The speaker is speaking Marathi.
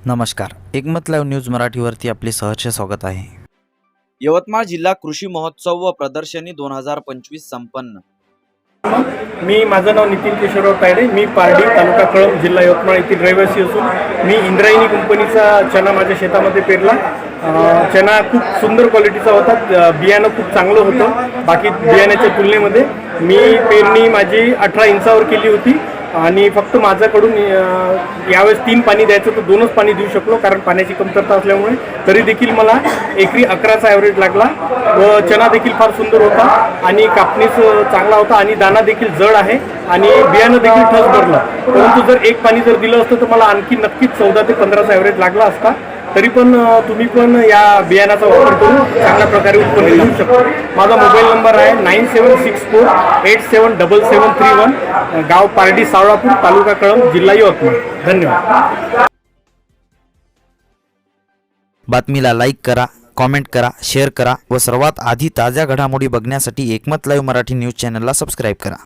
नमस्कार. एकमत लाईव्ह न्यूज मराठीवरती आपले सहर्ष स्वागत आहे. यवतमाळ जिल्हा कृषी महोत्सव व प्रदर्शनी दोन हजार पंचवीस संपन्न. मी माझं नाव नितीन केशवराव तायडे. मी पारडी तालुका कळंब जिल्हा यवतमाळ येथील रहिवासी असून मी इंद्रायणी कंपनीचा चना माझ्या शेतामध्ये पेरला. चना खूप सुंदर क्वालिटीचा होता. बियाणं खूप चांगलं होतं. बाकी बियाण्याच्या तुलनेमध्ये मी पेरणी माझी अठरा इंचावर केली होती. आणि फक्त माझ्याकडून यावेळेस तीन पाणी द्यायचं तर दोनच पाणी देऊ शकलो कारण पाण्याची कमतरता असल्यामुळे. तरी देखील मला एकरी अकराचा ॲव्हरेज लागला व चना देखील फार सुंदर होता आणि कापणीस चांगला होता आणि दाना देखील जड आहे आणि बियाणं देखील ठस भरलं. परंतु जर एक पाणी जर दिलं असतं तर मला आणखी नक्कीच चौदा ते पंधराचा ॲव्हरेज लागला असता. तरी पण तुम्ही पण या बियाणाचा वापर करून चांगल्या प्रकारे उत्पन्न घेऊ शकता. माझा मोबाईल नंबर आहे nine seven six four eight seven double seven three one गाव पारडी सावळापूर तालुका कळंब जिल्हा यवतमाळ. धन्यवाद. बातमीला लाईक करा कॉमेंट करा शेअर करा व सर्वात आधी ताज्या घडामोडी बघण्यासाठी एकमत लाईव्ह मराठी न्यूज चॅनलला सबस्क्राईब करा.